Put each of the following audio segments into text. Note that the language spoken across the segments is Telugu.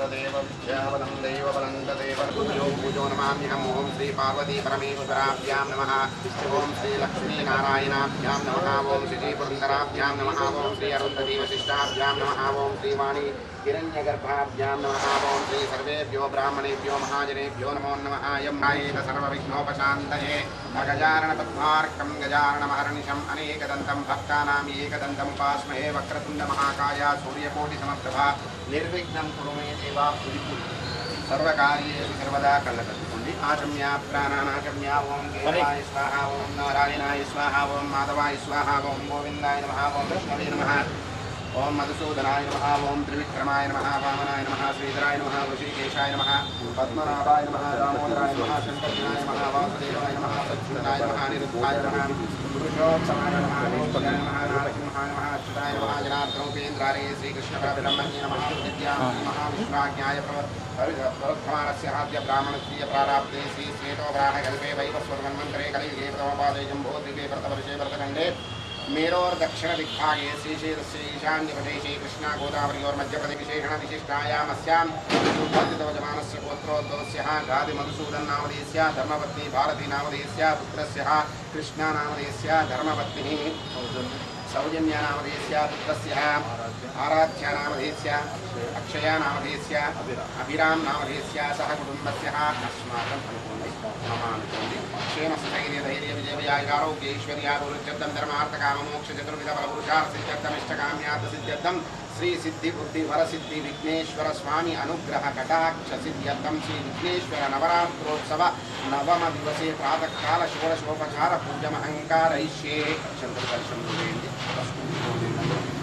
तदेव विद्यावलं दैवबलं तदेव पूजो पूजो नमाम्यहम् ॐ श्री पार्वती परमेश्वराभ्यां नमः। ॐ श्री लक्ष्मीनारायणाभ्यां नमः। ॐ श्री पुरन्दराभ्यां नमः। ॐ श्री श्रीवाणी हिरण्यगर्भाभ्यां नमः। श्री सर्वेभ्यो ब्राह्मणेभ्यो महाजनेभ्यो नमो नमः। यं नायेत सर्वविघ्नोपशान्तये। अगजाननपद्मार्कं गजाननमहर्निशम् अनेकदन्तं भक्तानाम् एकदन्तमुपास्महे वक्रतुण्डमहाकाय सूर्यकोटिसमप्रभा निर्विघ्नं कुरु मे సేవా కురిపు సర్వకార్యేషు సర్వదా కళ్ళకట్టుకోండి. ఆచమ్య ప్రాణానాచమ్య ఓం కేశవాయ స్వాహ ఓం నారాయణాయ స్వాహ ఓం మాధవాయ స్వాహ ఓం గోవిందాయ నమ ఓం కృష్ణవే ओम मधुसूदनाय नमः ओम त्रिविक्रमाय नमः वामनाय नमः श्रीधराय नमः ऋषिकेशाय नमः पद्मनाभाय नमः दामोदराय नमः शङ्करजनाय नमः वासुदेवाय नमः सच्चिदाय नमः अनिरुद्धाय नमः पुरुषोत्तमाय नमः विष्णुवे नमः नारसिंहाय नमः अच्युताय नमः जनार्दनोपेन्द्रारे श्रीकृष्णपरब्रह्मण्ये नमः विद्यां महाविष्णाज्ञाय प्रवर्धमानस्य आद्य ब्राह्मणस्य प्राराब्धे श्री श्वेतोपराहकल्पे वैवस्वन्मन्त्रे कलियुगे प्रथमपादे जम्बोद्विपे व्रतवर्षे व्रतखण्डे मेरोर्दक्षिणदिग्भागे श्रीक्षेत्रस्य श्री कृष्ण गोदावरी और मध्यप्रतिविशेषणविशिष्टायामस्यां उत्पद्यतवजमानस्य गोत्रोद्भवस्यः गादिमधुसूदन्नामधेस्या धर्मपत्नी भारतीनामधेस्या नाम कृष्णानामधेस्या धर्मपत्निः नाम पुत्रस्यः आराध्यानामधेस्या अक्षयानामधेस्या अभिरामनामधेस्या सह कुटुम्बस्यः अस्माकम् अनुकूले ममानुकूले లక్ష్యేణ స్థైర్య ధైర్య విజయవ్యాయారోగ్య ఐశ్వర్యాభివృద్ధ్యర్థం ధర్మార్థకామోక్ష చతుర్విధ బలపురుషార్థిత్యర్థమిష్టకామ్యార్థ సిద్ధ్యర్థం శ్రీ సిద్ధి బుద్ధి వరసిద్ధి విఘ్నేశ్వర స్వామి అనుగ్రహ కటాక్ష సిద్ధ్యర్థం శ్రీ విఘ్నేశ్వర నవరాత్రోత్సవ నవమ దివసే ప్రాతకాల షోడశోపచార పూజమహంకారైష్యే శంకర్కర్షం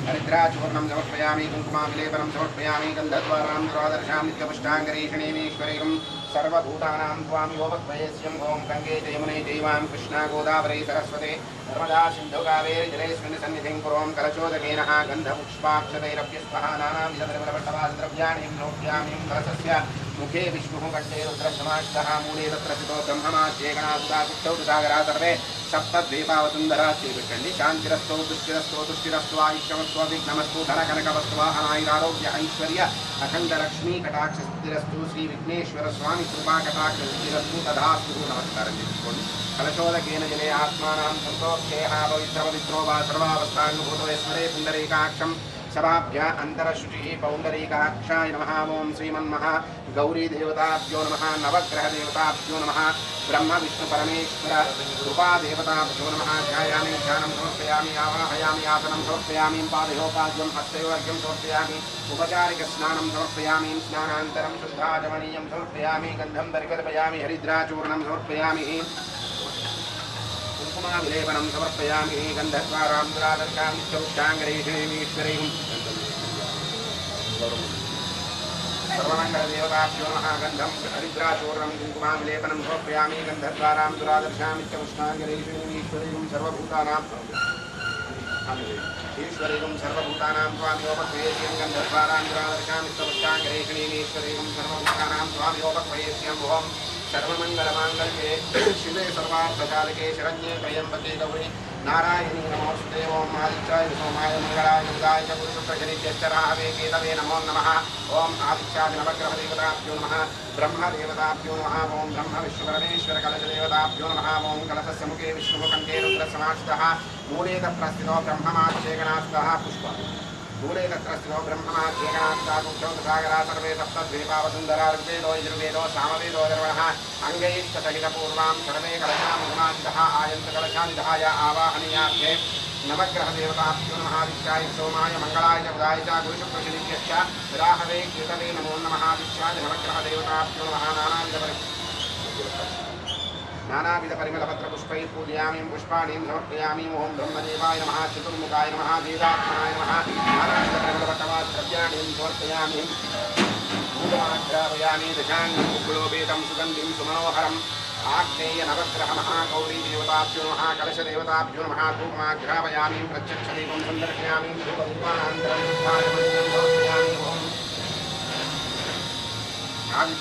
हरिद्राचूर्णं समर्पयामि कुङ्कुमाविलेपनं समर्पयामि गन्धद्वारां दुरादर्शां नित्यपुष्टाङ्गरीषणीमीश्वरीं सर्वभूतानां त्वामिवोपक्वयस्यं ॐ गङ्गे च यमुने चैवां कृष्णा गोदावरी सरस्वते नर्मदा सिन्धु कावेरि जलेऽस्मिन् सन्निधिं कुरों कलशोदकेन गन्धपुष्पाक्षतैरभ्यस्वः नानाविधपरिमलपट्टवासद्रव्याणि नोभ्यामिं कलशस्य मुखे विष्णुः कण्ठे रुद्रसमाष्टः मूले तत्र चितो ब्रह्ममाध्ये गणासुधा कुक्षौ दुधागरा सर्वे सप्तद्वीपावसुन्धरा श्रीकृष्णि शान्तिरस्तु दुष्टिरस्तु तुष्टिरस्तु आयुष्यमस्तु विघ्नमस्तु धनकनकवस्तु वाहनायुरारोग्य ऐश्वर्य अखण्डलक्ष्मी कटाक्षस्थिरस्तु श्रीविघ्नेश्वर स्वामी कृपा कटाक्षस्थिरस्तु तथास्तु नमस्कारं చేసుకోండి కలశోదకేన జనే ఆత్మానాం సంతోక్షేహ పవిత్ర పవిత్రో వా సర్వావస్థానుభూతో స్మరే పుండరీకాక్షం शवाभ्य अंतरशुचि पौंडरी काक्षा नम ओं श्रीमन्म। गौरीदेवताभ्यो नम नवग्रहदेवताभ्यो नम, ब्रह्म विष्णुपरमेश्वर कृपादेवताभ्यो नम। ध्यायामी, ध्यान समर्पयामी, आवाहयामी आसनम समर्पयामी पादयोपाद्यम हस्तयोग्यम समर्पयामी उपचारिक स्नान समर्पयामी समर्पयामी गंधम दर्गर्पयामी हरिद्राचूर्ण समर्पयामी। गन्धद्वारां दुरादर्शां नित्यमुष्टाङ्गरीषणीमीश्वरीं सर्वमङ्गलदेवताभ्यो नमः गन्धं हरिद्राचूर्णं कुङ्कुमाविलेपनं समर्पयामि गन्धद्वारां दुरादर्शां नित्यमुष्टाङ्गरीषणीमीश्वरीं सर्वभूतानां ईश्वरीं सर्वभूतानां स्वामियोपक्वयेष्यं गन्धद्वारां दुरादर्शां नित्यमुष्टाङ्गरीषणीमीश्वरीं सर्वभूतानां स्वामियोपक्वयेष्यम् ओम् सर्वमङ्गलमाङ्गल्ये शिवे सर्वार्थकालिके शरण्ये त्र्यम्बके गौरी नारायणी नमोऽस्तुते ॐ आदित्याय सोमाय मङ्गलाय बुधाय च पुरुषप्रचरित्यश्चराहवे केतवे नमो नमः ॐ आदित्यादि नवग्रहदेवताभ्यो नमः ब्रह्मदेवताभ्यो नमः ॐ ब्रह्म विश्वपरमेश्वरकलशदेवताभ्यो नमः ॐ कलशस्य मुखे विष्णुः कण्ठे रुद्रसमाश्रितः मूले तत्र स्थितो ब्रह्ममाच्छेकणास्तः पुष्प స్థూలే తత్రస్థినో బ్రహ్మణ జగనాథాగుంఠోదసాగరా సర్వే సప్తద్వీపావసుందరార్వేదో యజుర్వేదో సామవేదో ధర్మణ అంగైష్టసహితపూర్వాం సర్వే కలశాం గుణాదిత ఆయంత కలశాదిధాయ ఆవాహనీయార్థే నవగ్రహదేవతాభ్యో నమహాదిత్యాయ సోమాయ మంగళాయ బుధాయ చ గురుశుక్రశనిభ్యశ్చ విరాహవే కీర్తవే నమో నమహాదిత్యాయ నవగ్రహదేవతాభ్యో నమః నానావిధ నానావిధ పరిమళపత్ర పుష్పై పూజయామి పుష్పాణి సమర్పయామి. ఓం బ్రహ్మదేవాయ నమ చతుర్ముఖాయ నమ వేదాత్మనాయ నమ నానావిధ పరిమళపత్రవాద్రవ్యాణి సమర్పయామి. మూలమాగ్రాపయామి దశాంగం ముగ్గులోపేతం సుగంధిం సుమనోహరం. ఆగ్నేయ నవగ్రహ మహాగౌరీ దేవతాభ్యో నమ. కలశ సందర్శయామి.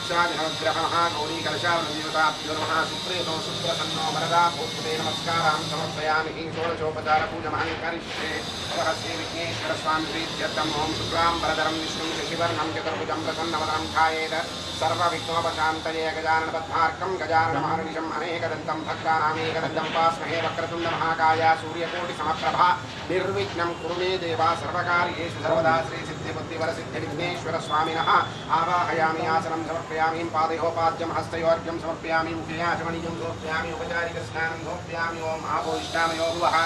आदित्यादिनवग्रहः गौरीकलशावनदेवताभ्यो नमः सुप्रेतो सुप्रसन्नो वरदा भूतते नमस्कारां समर्पयामि षोडशोपचारपूजमहं करिष्ये नमः श्रीविघ्नेश्वरस्वामी प्रीत्यर्थम् ॐ शुक्लां वरदरं विष्णुं शशिवर्णं चतुर्भुजं प्रसन्नवदनं कुरु मे देवा सर्वकार्येषु सर्वदा श्रीसिद्धिबुद्धिवरसिद्धिविघ्नेश्वर स्वामिनः आवाहयामि आसनं समर्पयामि पादयोपाद्यं हस्तयोर्घ्यं समर्पयामि मुखेयाचमणीयं समर्पयामि उपचारिकस्नानं समर्पयामि ॐ आपो इष्टामयो भुवः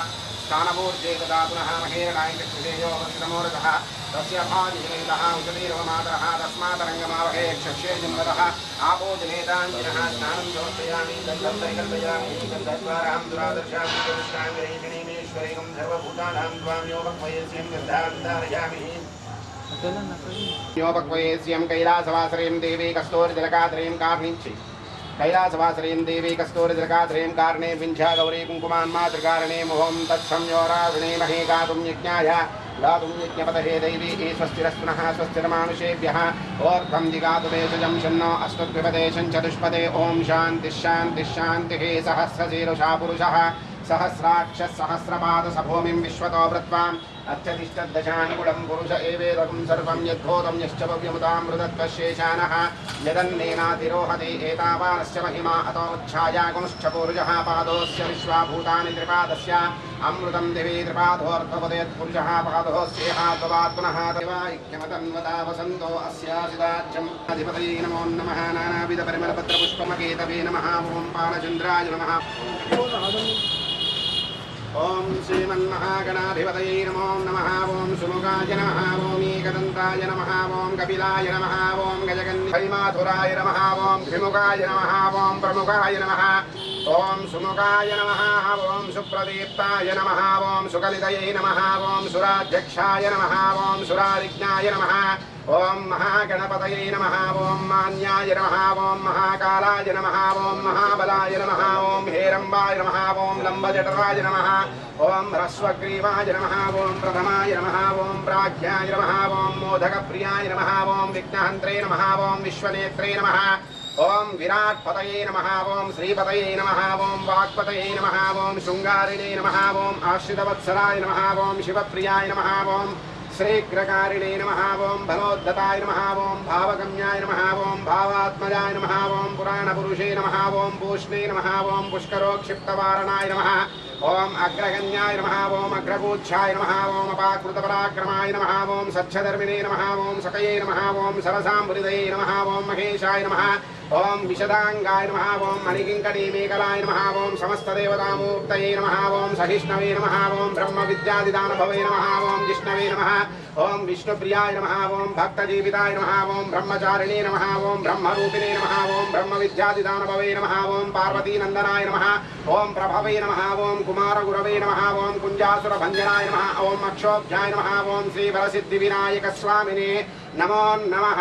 स्थानवोर्जे ददा पुनः महेरणाय चक्षुषेयो वसितमोरतः तस्य भाजिनेतः उचतीर्वमातरः तस्मातरङ्गमावहे क्षक्षे जन्मतः आपो जनेताञ्जिनः स्नानं समर्पयामि गन्धं परिकल्पयामि गन्धद्वारां दुरादर्शां कृष्णाङ्गरीषणीमेश्वरीं सर्वभूतानां त्वां योगक्वयस्यं गन्धां धारयामि योपक्वयेस्यं कैलासवासरीं देवी कस्तूरिजलकात्रीं कार्णिञ्चि कैलासवासरीं देवी कस्तूरिजलकात्रीं कार्णे विञ्झा गौरी कुङ्कुमान्मातृकारणे मोहं तत्संयोराविणे महे गातुं यज्ञाय गातुं यज्ञपतहे दैवी स्वस्तिरस्तुनः स्वस्तिरमानुषेभ्यः। ओर्ध्वं जिगातु देशजं शन्नो अस्तुद्विपदेशं चतुष्पदे ॐ शान्तिः शान्तिः शान्तिः। सहस्रशीरुषा पुरुषः सहस्राक्षः विश्वतो वृत्वाम् अत्यतिष्ठदशाङ्गुडम् पुरुष एवेदकम् सर्वम् यद्धोतम् यश्च भव्यमुदाम् मृदत्वशेषानः यदन्नेनातिरोहति एतावानस्य महिमा अतोच्छायागुंश्च पुरुषः पादोऽस्य विश्वाभूतानि त्रिपादस्य अमृतम् दिवि त्रिपादोऽर्धपदयत्पुरुषः पादोऽस्येहाद्ववात् पुनः देवाख्यमतन्वता वसन्तो अस्यासिदाच्यम् अधिपतये नानाविधपरिमलपत्रपुष्पमकेतवे नमः ओम् पालचन्द्राय नमः। ఓం శ్రీమన్మహాగణాధిపతయే నమో నమ ఓం సుముఖాయ నమ ఓం ఏకదంతాయ నమ ఓం కపిలాయ నమ ఓం గజగన్ధిమాధురాయ నమ ఓం త్రిముఖాయ నమ ఓం ప్రముఖాయ నమ ఓం సుముఖాయ నమ ఓం సుప్రదీప్తాయ నమ ఓం సుకలితయే నమ ఓం సురాధ్యక్షాయ నమ ఓం సురారిజ్ఞాయ నమ ఓం మహాగణపతయే నమ ఓం మాన్యాయ నమ ఓం మహాకాళాయ నమ ఓం మహాబలాయ నమ ఓం హేరంబాయ నమ ఓం లంబజటరాయ నమ ఓం హ్రస్వగ్రీవాయ నమ ఓం ప్రథమాయ నమ ఓం ప్రాజ్ఞాయ నమ ఓం మోదకప్రియాయ నమ ఓం విఘ్నహంత్రే నమ ఓం విశ్వనేత్రే నమ ఓం విరాట్ పతయే నమ ఓం శ్రీపతయే నమ ఓం వాక్పతయే నమ ఓం శృంగారిణే నమ ఓం ఆశ్రితవత్సరాయ నమ ఓం శివప్రియాయ నమ ఓం శ్రీగ్రకారిణే నమ ఓం భగవద్దతాయ నమ ఓం భావగమ్యాయ నమ ఓం భావాత్మజాయ నమ ఓం పురాణపురుషే నమ ఓం పూష్ణే నమ ఓం పుష్కరోక్షిప్తవారణాయ నమ ఓం అగ్రగణ్యాయ నమ ఓం అగ్రగూచ్ఛాయ నమ ఓం అపాకృతపరాక్రమాయ నమ ఓం సచ్చధర్మిణే నమ ఓం సకయే నమ ఓం సరసాంబృదయే నమ ఓం మహేశాయ ఓం విశదాంగాయ నమ ఓం మణికింకణీ మేకలాయ నమ ఓం సమస్తదేవతామూర్తయే నమ ఓం సహిష్ణవే నమ ఓం బ్రహ్మ విద్యాదిదానభవే నమ ఓం జిష్ణవే నమ ఓం విష్ణుప్రియాయ నమ ఓం భక్తజీవితాయ నమ ఓం బ్రహ్మచారిణే నమ ఓం బ్రహ్మరూపిణే నమ ఓం బ్రహ్మ విద్యాదిదానభవే నమ ఓం పార్వతీనందనాయ నమ ఓం ప్రభవే నమ ఓం కుమారగురవే నమ ఓం కుంజాసురభంజనాయ నమ ఓం అక్షోభ్యాయ నమ ఓం శ్రీవరసిద్ధివినాయకస్వామినే नमो नमः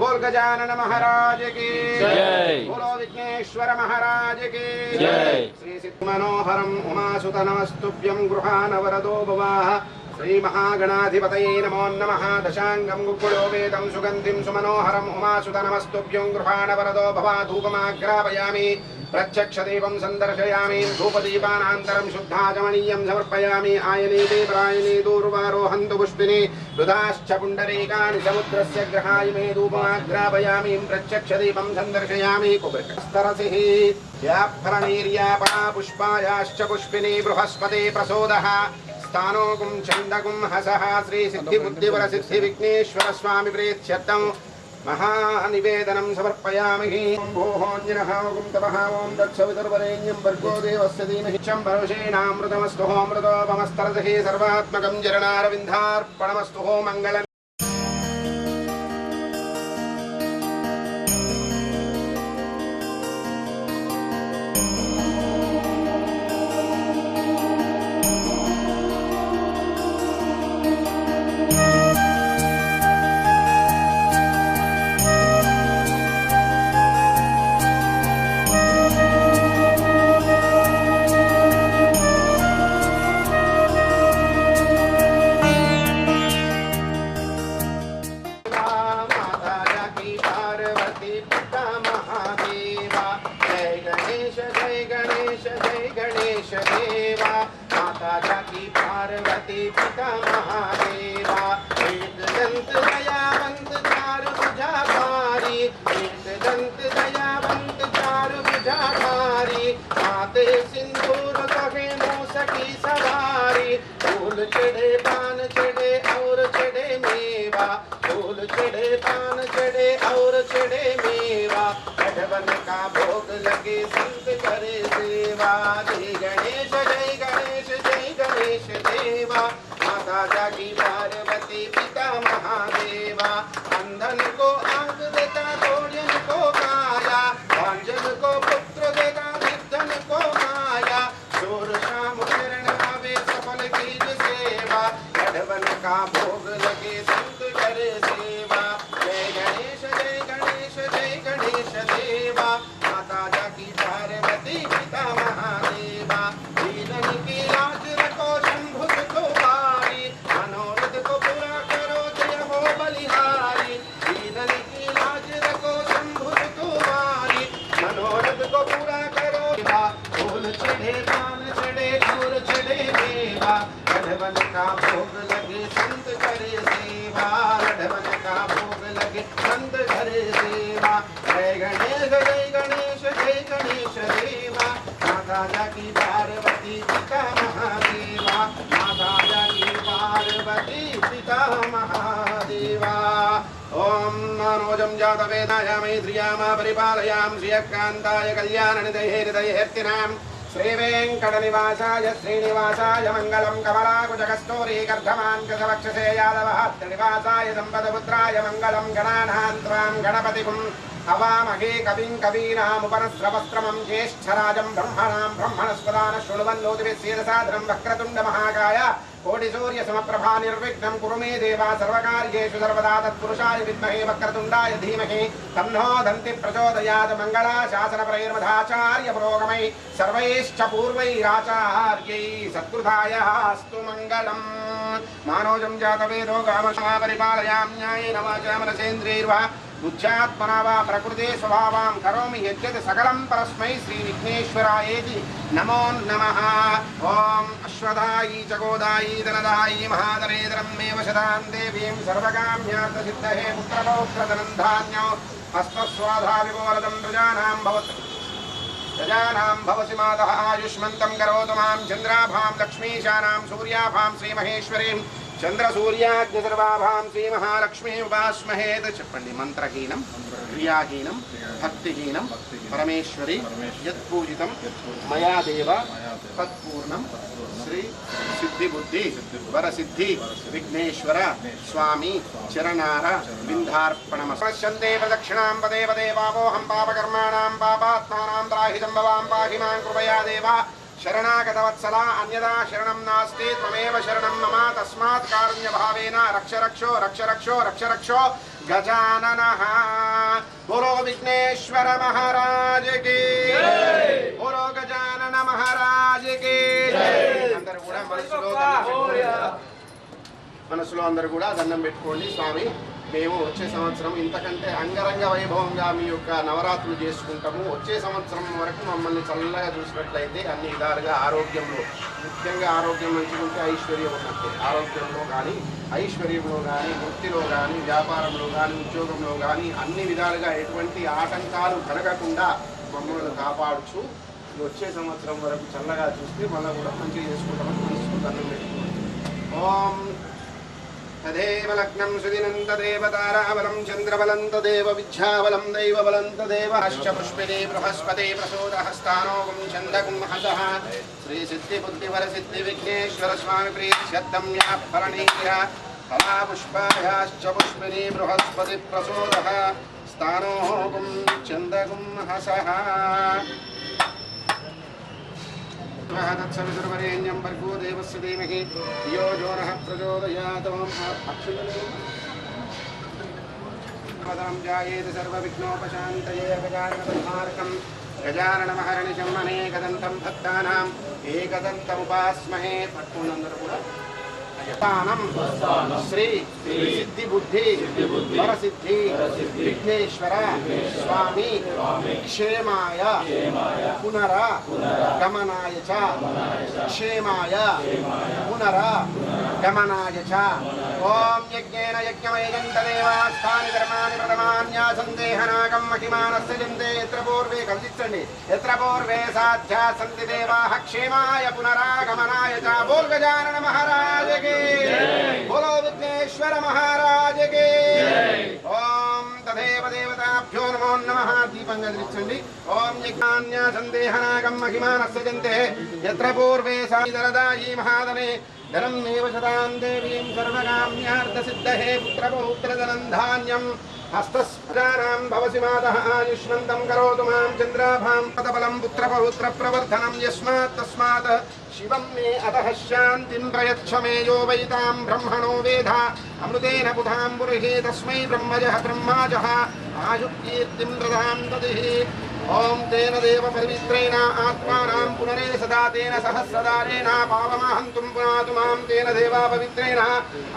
बोल गजानन महाराज की जय। बोलो विघ्नेश्वर महाराज की जय। श्री सिद्ध मनोहरम उमासुत नमस्तुभ्यं गृहानवरदो भवाः श्रीमहागणाधिपतये नमो नमः दशाङ्गं गुक्कुलो वेदं सुगन्धिं सुमनोहरम् उमासुत नमस्तुभ्यं गृहाणवरदो भवा धूपमाग्रापयामि प्रत्यक्षदेवं सन्दर्शयामि, धूपदीपानान्तरं शुद्धाचमनीयं समर्पयामि, आयने देवरायणे दूर्वारोहन्तु पुष्पिने रुदाश्च पुण्डरीकानि समुद्रस्य ग्रहाय मे धूपमाग्रापयामि प्रत्यक्षदीपं सन्दर्शयामि कुबृकस्तरसिः याफलनीर्यापा पुष्पायाश्च बृहस्पते प्रसोदः हसः महानिवेदनं समर्पयामि भोहोऽन्यनः ओं तपः ॐ दत्सवितुर्वरेण्यं भर्गो देवस्य धीमहि चं भरुषेणामृतमस्तु होमृतोपमस्तरसिः सर्वात्मकं जरणारविन्दार्पणमस्तु हो मङ्गलम् जटाधारी हाथे सिंदूर कहे मूस की सवारी। फूल चढ़े, पान चढ़े और चढ़े मेवा। फूल चढ़े, पान चढ़े और चढ़े मेवा। का भो महादेवा ॐ मनोजं जातवेदाय मैत्र्यामा परिपालयां श्रियकान्ताय कल्याणनिधये हृदयेर्तिनाम् श्रीवेङ्कटनिवासाय श्रीनिवासाय मङ्गलं कमलाकुजकस्तूरीकर्धमान् कृतवक्षसे यादवः त्रिनिवासाय सम्पदपुत्राय मङ्गलं गणानां त्वां गणपतिगुम् हवामहे कविं कवीनामुपनस्रवस्त्रमं ज्येष्ठराजं ब्रह्मणां ब्रह्मणस्पदान शृण्वन्नोतिभिः सीदसादनं वक्रतुण्डमहाकाय కోటిసూర్య సమప్రభా నిర్విఘ్నం కురు మే దేవా సర్వకార్యేషు సర్వదా తత్పురుషాయ విద్మహే వక్రతుండాయ ధీమహి తన్నో దంతి ప్రచోదయాత్ మంగళా శాసన ప్రైర్మధాచార్య పురోగమై సర్వైశ్చ పూర్వైరాచార్యై సత్కృతాయ అస్తు మంగళం మానోజం జాతవేదో కామసమా పరిపాలయామ్యాయ నవాచామనసేంద్రైర్వా बुद्ध्यात्मना वा प्रकृते स्वभावां करोमि यद्यत् सकलं परस्मै नमो नमः। ॐ अश्वदायी च गोदायी धनदायी महादरेदरं मे वशदां देवीं सर्वकाम्यार्थसिद्धहे पुत्रपौत्रधनं धान्यो हस्तस्वाधा प्रजानां भवत्। प्रजानां भवसि मातः आयुष्मन्तं करोतु माँ चन्द्राभां लक्ष्मीशानां सूर्याभां श्रीमहेश्वरीं చంద్రసూర్యాగ్నిసర్వాభాం శ్రీమహాలక్ష్మీ ఉపాస్మహేత్ చెప్పండి మంత్రహీనం క్రియాహీనం భక్తిహీనం పరమేశ్వరి యత్పూజితం మయా దేవ తత్పూర్ణం శ్రీ సిద్ధిబుద్ధి వరసిద్ధి విఘ్నేశ్వర స్వామి చరణార బిందార్పణమస్యంతే ప్రదక్షిణాం పదే పదే పాపోహం పాపకర్మాణం పాపాత్మానాం త్రాహితం భవాం పాహి మాం కృపయా దేవా శరణాగతవత్సల అన్యదా శరణం నాస్తి త్వమేవ శరణం మమ తస్మాత్ కారుణ్యభావేన రక్ష రక్షో రక్ష రక్షో రక్ష రక్షో గజానన బోలో విఘ్నేశ్వర మహారాజకి బోలో గజానన మహారాజకి అందరూ కూడా మనసులో మనసులో అందరూ కూడా దండం పెట్టుకోండి స్వామి. మేము వచ్చే సంవత్సరం ఇంతకంటే అంగరంగ వైభవంగా మీ యొక్క నవరాత్రులు చేసుకుంటాము. వచ్చే సంవత్సరం వరకు మమ్మల్ని చల్లగా చూసినట్లయితే అన్ని విధాలుగా ఆరోగ్యంలో ముఖ్యంగా ఆరోగ్యం మంచిగా ఉంటే ఐశ్వర్యం ఉన్నట్టే. ఆరోగ్యంలో కానీ ఐశ్వర్యంలో కానీ వృత్తిలో కానీ వ్యాపారంలో కానీ ఉద్యోగంలో కానీ అన్ని విధాలుగా ఎటువంటి ఆటంకాలు కలగకుండా మమ్మల్ని కాపాడుచు వచ్చే సంవత్సరం వరకు చల్లగా చూస్తే మళ్ళీ కూడా మంచిగా చేసుకుంటామని మనసుకు దండం పెట్టుకోండి ఓం తదేవ లగ్నం సుదినం తదేవ తారాబలం చంద్రబలం తదేవ విద్యాబలం దైవబలం తదేవ హశ్చ పుష్పిణే బృహస్పతే ప్రసోదహస్తానోగం చందగుం హస శ్రీ సిద్ధి బుద్ధివర సిద్ధి విఘ్నేశ్వర స్వామి ప్రీత్యర్థం యా ఫలనీయ ఫలాపుష్పాయాశ్చ పుష్పిణే బృహస్పతి ప్రసోదః స్థానోగం చందగుం హస తత్సవితుర్వరేణ్యం భర్గో దేవస్య ధీమహి. ధియో యో నః ప్రచోదయాత్ ఓం పదం జాయేత సర్వవిఘ్నోపశాంతయే గజాననపద్మార్కం గజాననమహర్నిశం అనేకదంతం భక్తానాం ఏకదంతముపాస్మహే పట్టుకున్నందరూ కూడా స్థానం శ్రీ సిద్ధి బుద్ధి వరసిద్ధి విఘ్నేశ్వర స్వామి క్షేమాయ పునర గమనాయ చ క్షేమాయ. పునర गमनाय च ॐ यज्ञेन यज्ञमयजन्तदेवास्थानि कर्माणि प्रथमान्यासन्देहनाकं महिमानस्य जन्ते यत्र पूर्वे कल्पिच्छन्ति यत्र पूर्वे साध्या सन्ति देवाः क्षेमाय पुनरागमनाय च पूर्वजानन महाराज के बोलो विघ्नेश्वर महाराज के ॐ तथैव देवताभ्यो नमो नमः। दीपङ्गदृच्छन्ति ॐ यज्ञान्यासन्देहनाकं महिमानस्य जन्ते यत्र पूर्वे सादरदायी महादने धनमेव सदां देवीं सर्वकाम्यार्धसिद्धहे पुत्रपौत्रधनं धान्यं हस्तस्फुटानां भवसि मातः आयुष्मन्तं करोतु माँ चन्द्राभां पदबलं पुत्रपौत्रप्रवर्धनं यस्मात् तस्मात् शिवं मे अतः शान्तिं प्रयच्छ मे यो वैतां ब्रह्मणो वेधा। अमृतेन बुधां पुरुहे तस्मै ब्रह्मजः ब्रह्माजः। आयुः कीर्तिं दधिः। ఓం తేన దేవ పవిత్రేణ ఆత్మానాం పునరే సదా తేన సహస్రదారేణ పావమహంతుం పునాతు మాం తేన దేవా పవిత్రేణ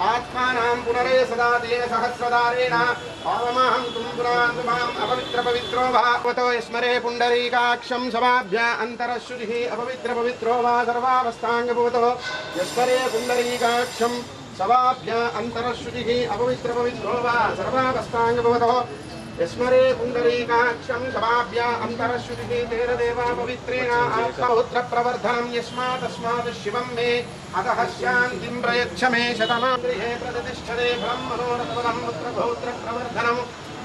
ఆత్మానాం పునరే సదా తేన సహస్రదారేణ పావమహంతుం పునాతు మాం అపవిత్ర పవిత్రో భాగవతో స్మరే పుండరీకాక్షం సమాభ్య అంతరశ్రుతిః అపవిత్ర పవిత్రో వా సర్వావస్థాంగభూతో యస్మరే పుండరీకాక్షం సవాభ్య అంతరశ్రుతిః అపవిత్ర పవిత్రో వా సర్వావస్థాంగభూతో యస్మరే పుండరీకాక్షం సమాభ్య అంతరశ్రుతిः తేన దేవా పవిత్రేణ ఆత్మౌత్ర ప్రవర్ధనం యస్మాత్ తస్మాత్ శివం మే అతః శాంతిం ప్రయచ్చ మే శతమాం గృహే ప్రతిష్టతే బ్రహ్మణోరథబలం పుత్రపౌత్ర ప్రవర్ధనం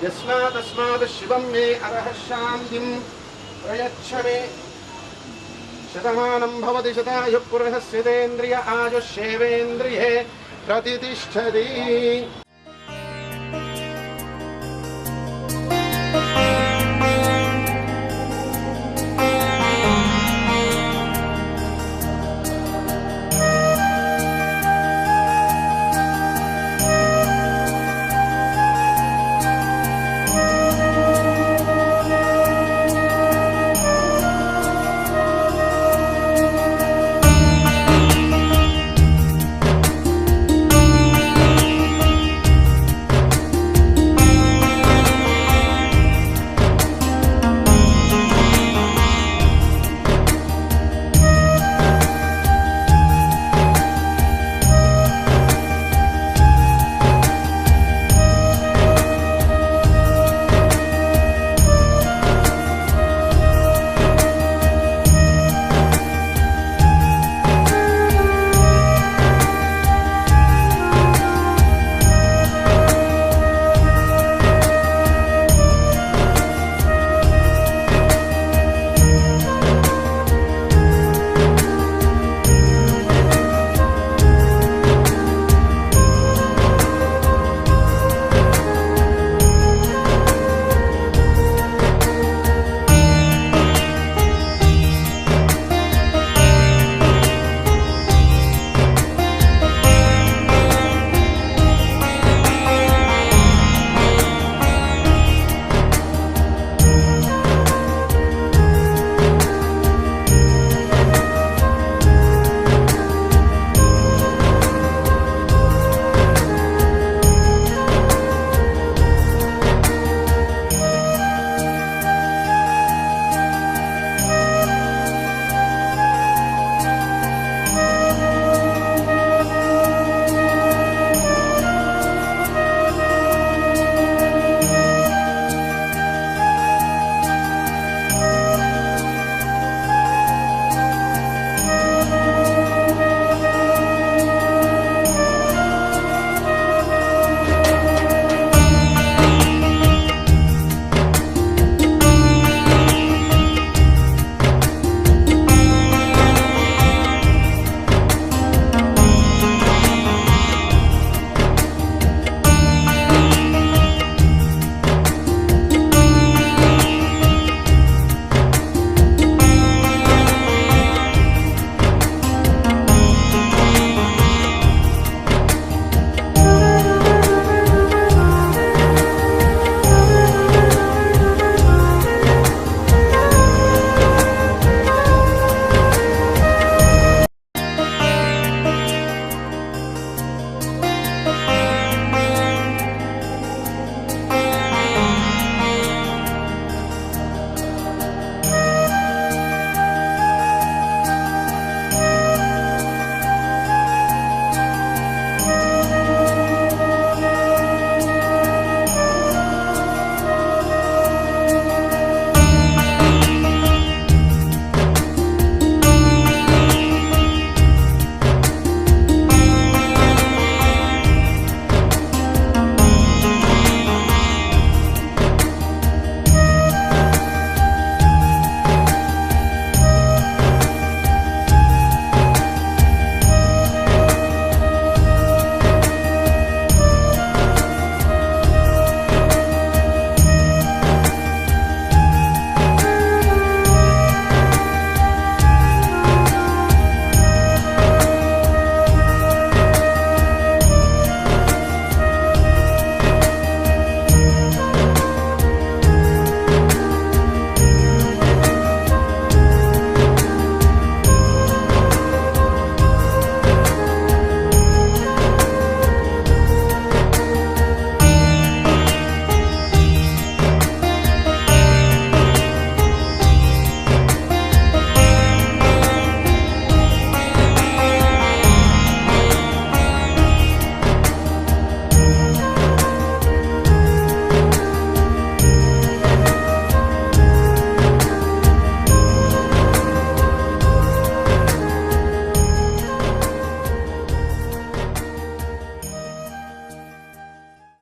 యస్మాత్ తస్మాత్ శివం మే అతః శాంతిం ప్రయచ్చ మే శతమానం భవతి